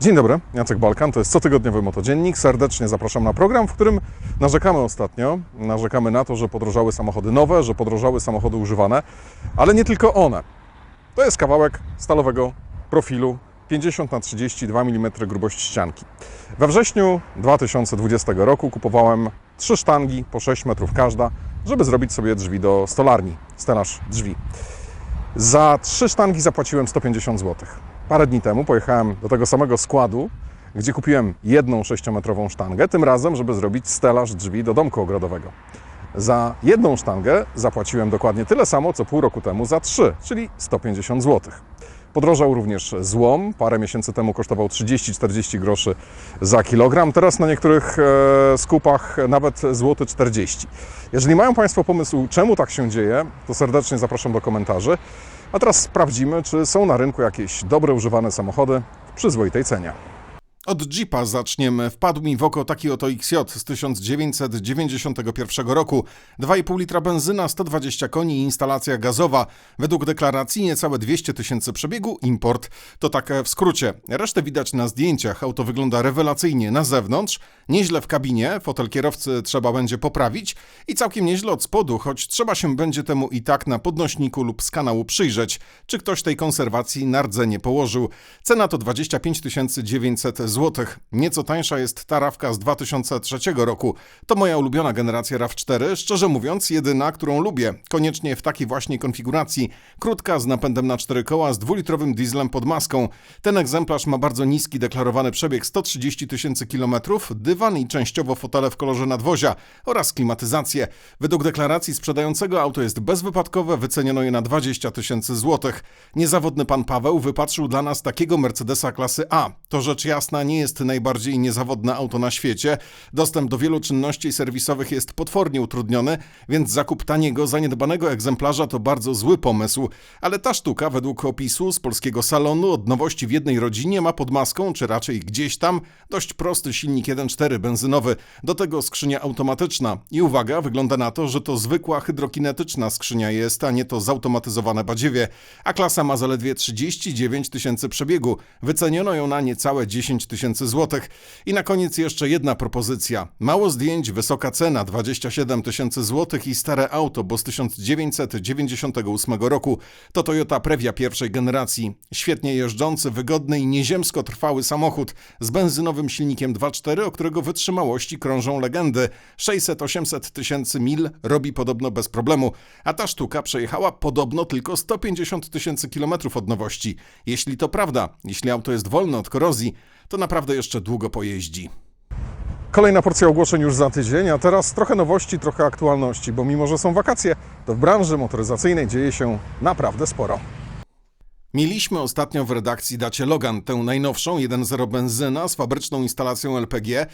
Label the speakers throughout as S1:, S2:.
S1: Dzień dobry, Jacek Balkan, to jest cotygodniowy Motodziennik. Serdecznie zapraszam na program, w którym narzekamy ostatnio. Narzekamy na to, że podrożały samochody nowe, że podrożały samochody używane, ale nie tylko one. To jest kawałek stalowego profilu 50 na 32 mm grubość ścianki. We wrześniu 2020 roku kupowałem trzy sztangi po 6 metrów każda, żeby zrobić sobie drzwi do stolarni, stelaż drzwi. Za trzy sztangi zapłaciłem 150 zł. Parę dni temu pojechałem do tego samego składu, gdzie kupiłem jedną 6-metrową sztangę, tym razem, żeby zrobić stelaż drzwi do domku ogrodowego. Za jedną sztangę zapłaciłem dokładnie tyle samo, co pół roku temu za trzy, czyli 150 zł. Podrożał również złom. Parę miesięcy temu kosztował 30-40 groszy za kilogram. Teraz na niektórych e, skupach nawet złoty 40. Jeżeli mają Państwo pomysł, czemu tak się dzieje, to serdecznie zapraszam do komentarzy. A teraz sprawdzimy, czy są na rynku jakieś dobre używane samochody w przyzwoitej cenie.
S2: Od Jeepa zaczniemy. Wpadł mi w oko taki oto XJ z 1991 roku. 2,5 litra benzyna, 120 koni i instalacja gazowa. Według deklaracji niecałe 200 tysięcy przebiegu, import. To tak w skrócie. Resztę widać na zdjęciach. Auto wygląda rewelacyjnie na zewnątrz, nieźle w kabinie, fotel kierowcy trzeba będzie poprawić i całkiem nieźle od spodu, choć trzeba się będzie temu i tak na podnośniku lub z kanału przyjrzeć, czy ktoś tej konserwacji na rdzenie położył. Cena to 25 900 zł. Nieco tańsza jest ta rawka z 2003 roku. To moja ulubiona generacja RAV4, szczerze mówiąc jedyna, którą lubię. Koniecznie w takiej właśnie konfiguracji. Krótka, z napędem na cztery koła, z dwulitrowym dieslem pod maską. Ten egzemplarz ma bardzo niski deklarowany przebieg 130 tysięcy kilometrów, dywan i częściowo fotele w kolorze nadwozia oraz klimatyzację. Według deklaracji sprzedającego auto jest bezwypadkowe, wyceniono je na 20 tysięcy złotych. Niezawodny pan Paweł wypatrzył dla nas takiego Mercedesa klasy A. To rzecz jasna nie jest najbardziej niezawodne auto na świecie. Dostęp do wielu czynności serwisowych jest potwornie utrudniony, więc zakup taniego, zaniedbanego egzemplarza to bardzo zły pomysł. Ale ta sztuka, według opisu z polskiego salonu, od nowości w jednej rodzinie ma pod maską, czy raczej gdzieś tam, dość prosty silnik 1.4 benzynowy, do tego skrzynia automatyczna. I uwaga, wygląda na to, że to zwykła hydrokinetyczna skrzynia jest, a nie to zautomatyzowane badziewie. A klasa ma zaledwie 39 tysięcy przebiegu. Wyceniono ją na niecałe 10 tysięcy złotych. I na koniec jeszcze jedna propozycja. Mało zdjęć, wysoka cena 27 tysięcy złotych i stare auto, bo z 1998 roku to Toyota Previa pierwszej generacji. Świetnie jeżdżący, wygodny i nieziemsko trwały samochód z benzynowym silnikiem 2.4, o którego wytrzymałości krążą legendy. 600-800 tysięcy mil robi podobno bez problemu, a ta sztuka przejechała podobno tylko 150 tysięcy kilometrów od nowości. Jeśli to prawda, jeśli auto jest wolne od korozji, to naprawdę jeszcze długo pojeździ.
S1: Kolejna porcja ogłoszeń już za tydzień, a teraz trochę nowości, trochę aktualności, bo mimo, że są wakacje, to w branży motoryzacyjnej dzieje się naprawdę sporo.
S2: Mieliśmy ostatnio w redakcji Dacie Logan, tę najnowszą 1.0 benzyna z fabryczną instalacją LPG.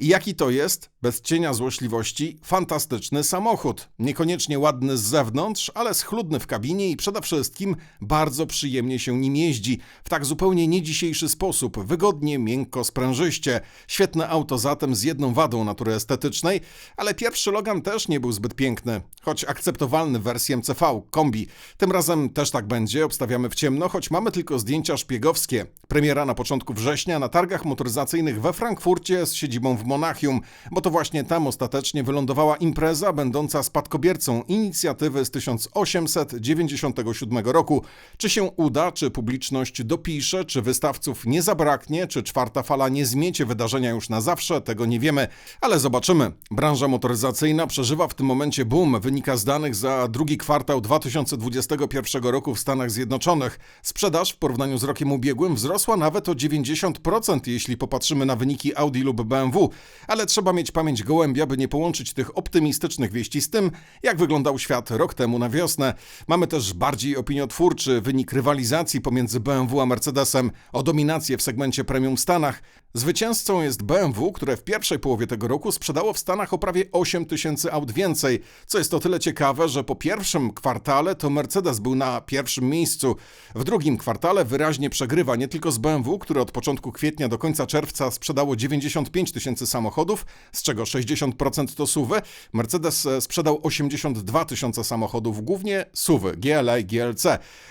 S2: I jaki to jest, bez cienia złośliwości, fantastyczny samochód. Niekoniecznie ładny z zewnątrz, ale schludny w kabinie i przede wszystkim bardzo przyjemnie się nim jeździ. W tak zupełnie nie dzisiejszy sposób, wygodnie, miękko, sprężyście. Świetne auto zatem z jedną wadą natury estetycznej, ale pierwszy Logan też nie był zbyt piękny, choć akceptowalny w MCV, kombi. Tym razem też tak będzie, obstawiamy w ciemno, choć mamy tylko zdjęcia szpiegowskie. Premiera na początku września na targach motoryzacyjnych we Frankfurcie z siedzibą w Monachium, bo to właśnie tam ostatecznie wylądowała impreza będąca spadkobiercą inicjatywy z 1897 roku. Czy się uda, czy publiczność dopisze, czy wystawców nie zabraknie, czy czwarta fala nie zmiecie wydarzenia już na zawsze, tego nie wiemy, ale zobaczymy. Branża motoryzacyjna przeżywa w tym momencie boom, wynika z danych za drugi kwartał 2021 roku w Stanach Zjednoczonych. Sprzedaż w porównaniu z rokiem ubiegłym wzrosła nawet o 90%, jeśli popatrzymy na wyniki Audi lub BMW, ale trzeba mieć pamięć gołębia, by nie połączyć tych optymistycznych wieści z tym, jak wyglądał świat rok temu na wiosnę. Mamy też bardziej opiniotwórczy wynik rywalizacji pomiędzy BMW a Mercedesem o dominację w segmencie premium w Stanach. Zwycięzcą jest BMW, które w pierwszej połowie tego roku sprzedało w Stanach o prawie 8 tysięcy aut więcej, co jest o tyle ciekawe, że po pierwszym kwartale to Mercedes był na pierwszym miejscu. W W drugim kwartale wyraźnie przegrywa nie tylko z BMW, które od początku kwietnia do końca czerwca sprzedało 95 tysięcy samochodów, z czego 60% to SUVy. Mercedes e, sprzedał 82 tysiące samochodów, głównie SUVy, GLA i GLC.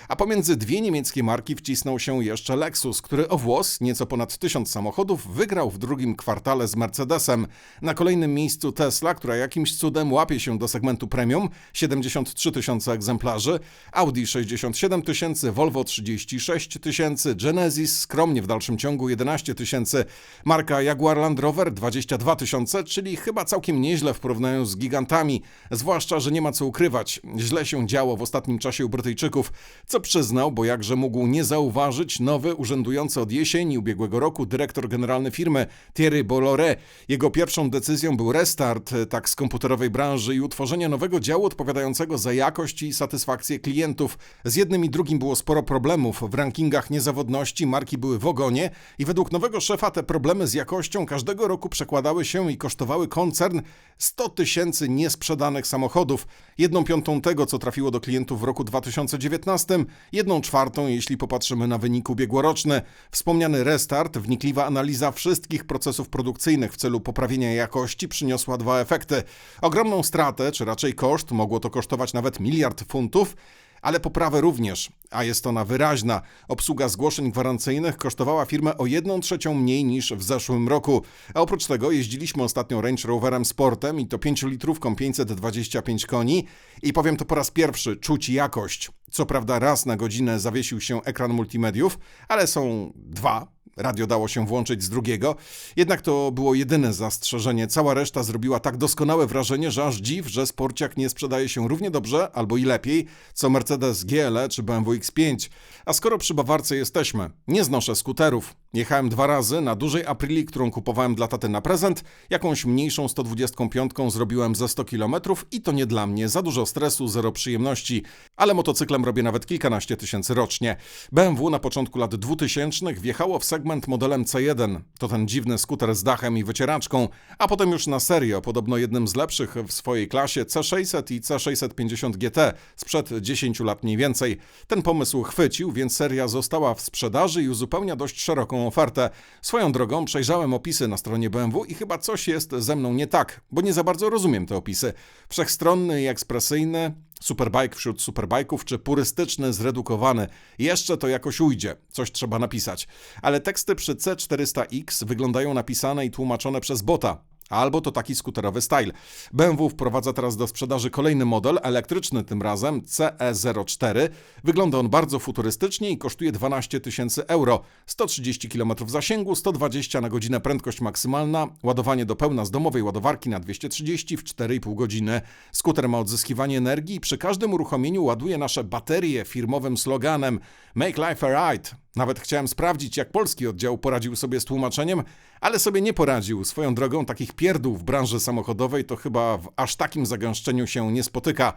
S2: A pomiędzy dwie niemieckie marki wcisnął się jeszcze Lexus, który o włos, nieco ponad 1000 samochodów, wygrał w drugim kwartale z Mercedesem. Na kolejnym miejscu Tesla, która jakimś cudem łapie się do segmentu premium, 73 tysiące egzemplarzy, Audi 67 tysięcy, Volvo 36 tysięcy, Genesis skromnie w dalszym ciągu 11 tysięcy, marka Jaguar Land Rover 22 tysiące, czyli chyba całkiem nieźle w porównaniu z gigantami, zwłaszcza, że nie ma co ukrywać. Źle się działo w ostatnim czasie u Brytyjczyków, co przyznał, bo jakże mógł nie zauważyć nowy, urzędujący od jesieni ubiegłego roku dyrektor generalny firmy Thierry Bolloré. Jego pierwszą decyzją był restart e, tak z komputerowej branży i utworzenie nowego działu odpowiadającego za jakość i satysfakcję klientów. Z jednym i drugim było sporo problemów. W rankingach niezawodności marki były w ogonie i według nowego szefa te problemy z jakością każdego roku przekładały się i kosztowały koncern 100 tysięcy niesprzedanych samochodów. Jedną piątą tego, co trafiło do klientów w roku 2019, jedną czwartą, jeśli popatrzymy na wynik ubiegłoroczny. Wspomniany restart, wnikliwa analiza wszystkich procesów produkcyjnych w celu poprawienia jakości przyniosła dwa efekty. Ogromną stratę, czy raczej koszt, mogło to kosztować nawet miliard funtów, ale poprawę również, a jest ona wyraźna. Obsługa zgłoszeń gwarancyjnych kosztowała firmę o 1 trzecią mniej niż w zeszłym roku. A oprócz tego jeździliśmy ostatnio Range Roverem Sportem i to 5-litrówką 525 koni i powiem to po raz pierwszy, czuć jakość. Co prawda raz na godzinę zawiesił się ekran multimediów, ale są dwa, Radio dało się włączyć z drugiego, jednak to było jedyne zastrzeżenie. Cała reszta zrobiła tak doskonałe wrażenie, że aż dziw, że sporciak nie sprzedaje się równie dobrze albo i lepiej, co Mercedes GLE czy BMW X5. A skoro przy Bawarce jesteśmy, nie znoszę skuterów. Jechałem dwa razy na dużej Aprili, którą kupowałem dla taty na prezent, jakąś mniejszą 125 zrobiłem ze 100 km i to nie dla mnie, za dużo stresu, zero przyjemności, ale motocyklem robię nawet kilkanaście tysięcy rocznie. BMW na początku lat 2000 wjechało w segment modelem C1, to ten dziwny skuter z dachem i wycieraczką, a potem już na serio, podobno jednym z lepszych w swojej klasie C600 i C650 GT sprzed 10 lat mniej więcej. Ten pomysł chwycił, więc seria została w sprzedaży i uzupełnia dość szeroką ofertę. Swoją drogą przejrzałem opisy na stronie BMW i chyba coś jest ze mną nie tak, bo nie za bardzo rozumiem te opisy. Wszechstronny i ekspresyjny, Superbike wśród superbajków, czy purystyczny, zredukowany. Jeszcze to jakoś ujdzie, coś trzeba napisać. Ale teksty przy C400X wyglądają napisane i tłumaczone przez bota. Albo to taki skuterowy style. BMW wprowadza teraz do sprzedaży kolejny model, elektryczny tym razem, CE04. Wygląda on bardzo futurystycznie i kosztuje 12 tysięcy euro. 130 km zasięgu, 120 na godzinę prędkość maksymalna, ładowanie do pełna z domowej ładowarki na 230 w 4,5 godziny. Skuter ma odzyskiwanie energii i przy każdym uruchomieniu ładuje nasze baterie firmowym sloganem Make Life Alright. Nawet chciałem sprawdzić, jak polski oddział poradził sobie z tłumaczeniem, ale sobie nie poradził. Swoją drogą takich pierdół w branży samochodowej to chyba w aż takim zagęszczeniu się nie spotyka.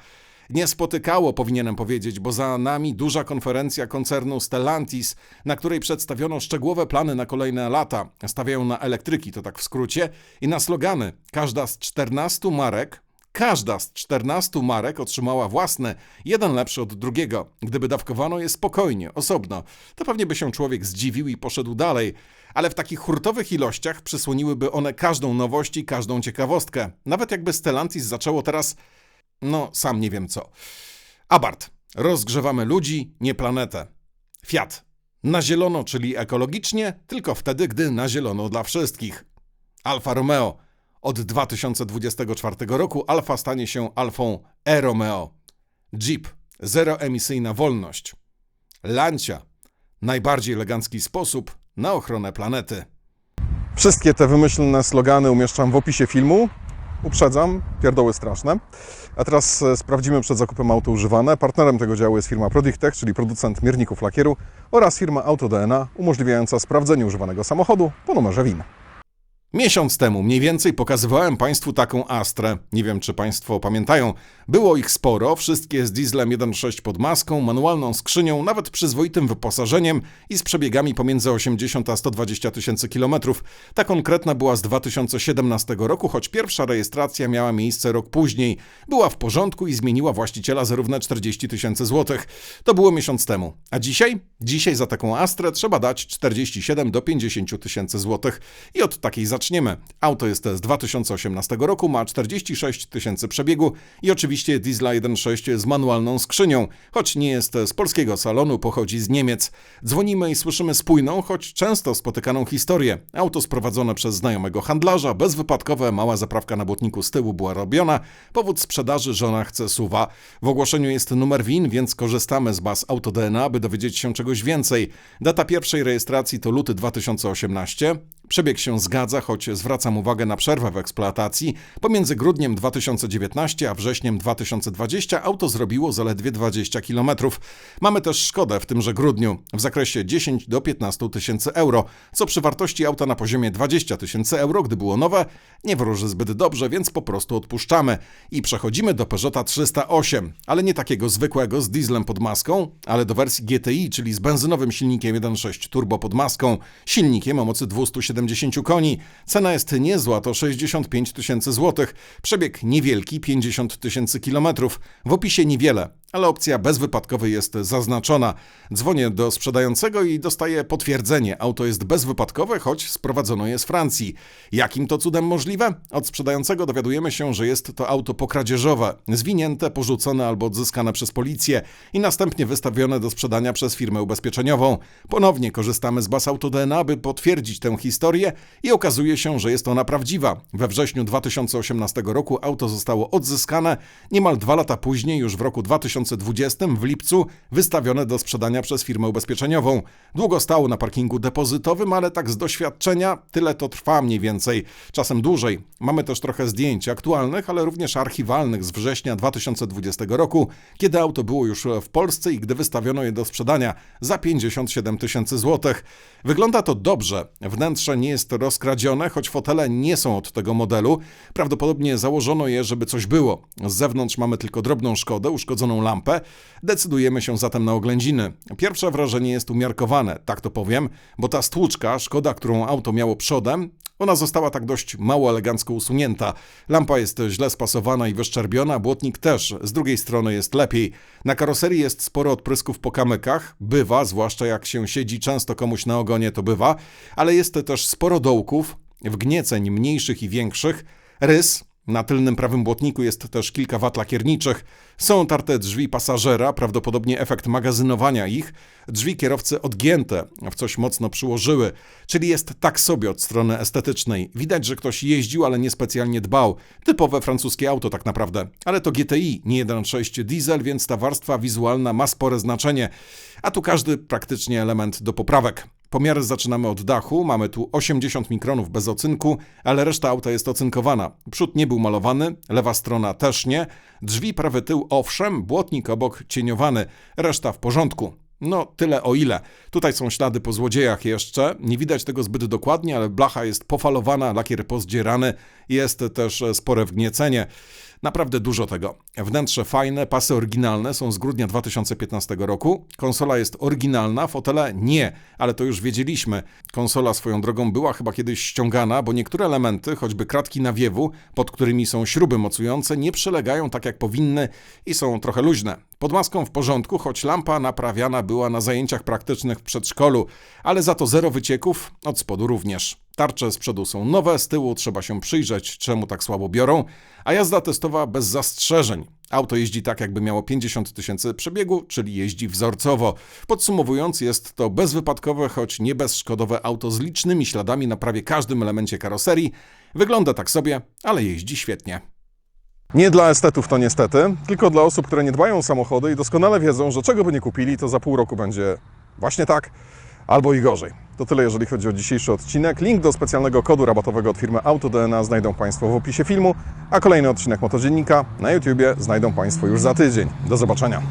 S2: Nie spotykało, powinienem powiedzieć, bo za nami duża konferencja koncernu Stellantis, na której przedstawiono szczegółowe plany na kolejne lata. Stawiają na elektryki, to tak w skrócie, i na slogany. Każda z 14 marek Każda z 14 marek otrzymała własne, jeden lepszy od drugiego. Gdyby dawkowano je spokojnie, osobno, to pewnie by się człowiek zdziwił i poszedł dalej. Ale w takich hurtowych ilościach przysłoniłyby one każdą nowość i każdą ciekawostkę. Nawet jakby Stellantis zaczęło teraz, no sam nie wiem co. Abart. Rozgrzewamy ludzi, nie planetę. Fiat. Na zielono, czyli ekologicznie, tylko wtedy, gdy na zielono dla wszystkich. Alfa Romeo. Od 2024 roku Alfa stanie się Alfą E-Romeo. Jeep. Zeroemisyjna wolność. Lancia. Najbardziej elegancki sposób na ochronę planety.
S1: Wszystkie te wymyślne slogany umieszczam w opisie filmu. Uprzedzam, pierdoły straszne. A teraz e, sprawdzimy przed zakupem auto używane. Partnerem tego działu jest firma Prodictech, czyli producent mierników lakieru oraz firma AutoDNA, umożliwiająca sprawdzenie używanego samochodu po numerze WIN.
S2: Miesiąc temu mniej więcej pokazywałem Państwu taką Astrę. Nie wiem, czy Państwo pamiętają. Było ich sporo, wszystkie z dieslem 1.6 pod maską, manualną skrzynią, nawet przyzwoitym wyposażeniem i z przebiegami pomiędzy 80 a 120 tysięcy kilometrów. Ta konkretna była z 2017 roku, choć pierwsza rejestracja miała miejsce rok później. Była w porządku i zmieniła właściciela za równe 40 tysięcy złotych. To było miesiąc temu. A dzisiaj? Dzisiaj za taką Astrę trzeba dać 47 do 50 tysięcy złotych. I od takiej zaczniemy. Auto jest z 2018 roku, ma 46 tysięcy przebiegu i oczywiście diesla 1.6 z manualną skrzynią. Choć nie jest z polskiego salonu, pochodzi z Niemiec. Dzwonimy i słyszymy spójną, choć często spotykaną historię. Auto sprowadzone przez znajomego handlarza, bezwypadkowe, mała zaprawka na błotniku z tyłu była robiona. Powód sprzedaży żona chce suwa. W ogłoszeniu jest numer WIN, więc korzystamy z baz AutoDNA, by dowiedzieć się czegoś więcej. Data pierwszej rejestracji to luty 2018. Przebieg się zgadza, choć zwracam uwagę na przerwę w eksploatacji. Pomiędzy grudniem 2019 a wrześniem 2020 auto zrobiło zaledwie 20 km. Mamy też szkodę w tymże grudniu w zakresie 10 do 15 tysięcy euro, co przy wartości auta na poziomie 20 tysięcy euro, gdy było nowe, nie wróży zbyt dobrze, więc po prostu odpuszczamy. I przechodzimy do Peugeota 308, ale nie takiego zwykłego z dieslem pod maską, ale do wersji GTI, czyli z benzynowym silnikiem 1.6 turbo pod maską, silnikiem o mocy 270 koni. Cena jest niezła, to 65 tysięcy złotych. Przebieg niewielki, 50 tysięcy kilometrów. W opisie niewiele, ale opcja bezwypadkowy jest zaznaczona. Dzwonię do sprzedającego i dostaję potwierdzenie. Auto jest bezwypadkowe, choć sprowadzono je z Francji. Jakim to cudem możliwe? Od sprzedającego dowiadujemy się, że jest to auto pokradzieżowe, zwinięte, porzucone albo odzyskane przez policję i następnie wystawione do sprzedania przez firmę ubezpieczeniową. Ponownie korzystamy z baz AutoDNA, by potwierdzić tę historię i okazuje się, że jest ona prawdziwa. We wrześniu 2018 roku auto zostało odzyskane, niemal dwa lata później, już w roku 2020 w lipcu, wystawione do sprzedania przez firmę ubezpieczeniową. Długo stało na parkingu depozytowym, ale tak z doświadczenia tyle to trwa mniej więcej, czasem dłużej. Mamy też trochę zdjęć aktualnych, ale również archiwalnych z września 2020 roku, kiedy auto było już w Polsce i gdy wystawiono je do sprzedania za 57 tysięcy złotych. Wygląda to dobrze. Wnętrze nie jest rozkradzione, choć fotele nie są od tego modelu. Prawdopodobnie założono je, żeby coś było. Z zewnątrz mamy tylko drobną szkodę, uszkodzoną lampę. Decydujemy się zatem na oględziny. Pierwsze wrażenie jest umiarkowane, tak to powiem, bo ta stłuczka, szkoda, którą auto miało przodem, ona została tak dość mało elegancko usunięta. Lampa jest źle spasowana i wyszczerbiona, błotnik też. Z drugiej strony jest lepiej. Na karoserii jest sporo odprysków po kamykach. Bywa, zwłaszcza jak się siedzi często komuś na ogonie, to bywa. Ale jest też sporo dołków, wgnieceń mniejszych i większych. Rys, na tylnym prawym błotniku jest też kilka wat lakierniczych. Są tarte drzwi pasażera, prawdopodobnie efekt magazynowania ich. Drzwi kierowcy odgięte, w coś mocno przyłożyły, czyli jest tak sobie od strony estetycznej. Widać, że ktoś jeździł, ale niespecjalnie dbał. Typowe francuskie auto tak naprawdę. Ale to GTI, nie 1.6 diesel, więc ta warstwa wizualna ma spore znaczenie. A tu każdy praktycznie element do poprawek. Pomiary zaczynamy od dachu, mamy tu 80 mikronów bez ocynku, ale reszta auta jest ocynkowana. Przód nie był malowany, lewa strona też nie, drzwi prawy tył owszem, błotnik obok cieniowany, reszta w porządku. No, tyle o ile. Tutaj są ślady po złodziejach jeszcze. Nie widać tego zbyt dokładnie, ale blacha jest pofalowana, lakier pozdzierany, jest też spore wgniecenie. Naprawdę dużo tego. Wnętrze fajne, pasy oryginalne są z grudnia 2015 roku. Konsola jest oryginalna, fotele nie, ale to już wiedzieliśmy. Konsola swoją drogą była chyba kiedyś ściągana, bo niektóre elementy, choćby kratki nawiewu, pod którymi są śruby mocujące, nie przylegają tak jak powinny i są trochę luźne. Pod maską w porządku, choć lampa naprawiana była na zajęciach praktycznych w przedszkolu, ale za to zero wycieków, od spodu również. Tarcze z przodu są nowe, z tyłu trzeba się przyjrzeć, czemu tak słabo biorą, a jazda testowa bez zastrzeżeń. Auto jeździ tak, jakby miało 50 tysięcy przebiegu, czyli jeździ wzorcowo. Podsumowując, jest to bezwypadkowe, choć nie bezszkodowe auto z licznymi śladami na prawie każdym elemencie karoserii. Wygląda tak sobie, ale jeździ świetnie.
S1: Nie dla estetów to niestety, tylko dla osób, które nie dbają o samochody i doskonale wiedzą, że czego by nie kupili, to za pół roku będzie właśnie tak albo i gorzej. To tyle, jeżeli chodzi o dzisiejszy odcinek. Link do specjalnego kodu rabatowego od firmy AutoDNA znajdą Państwo w opisie filmu, a kolejny odcinek Motodziennika na YouTubie znajdą Państwo już za tydzień. Do zobaczenia.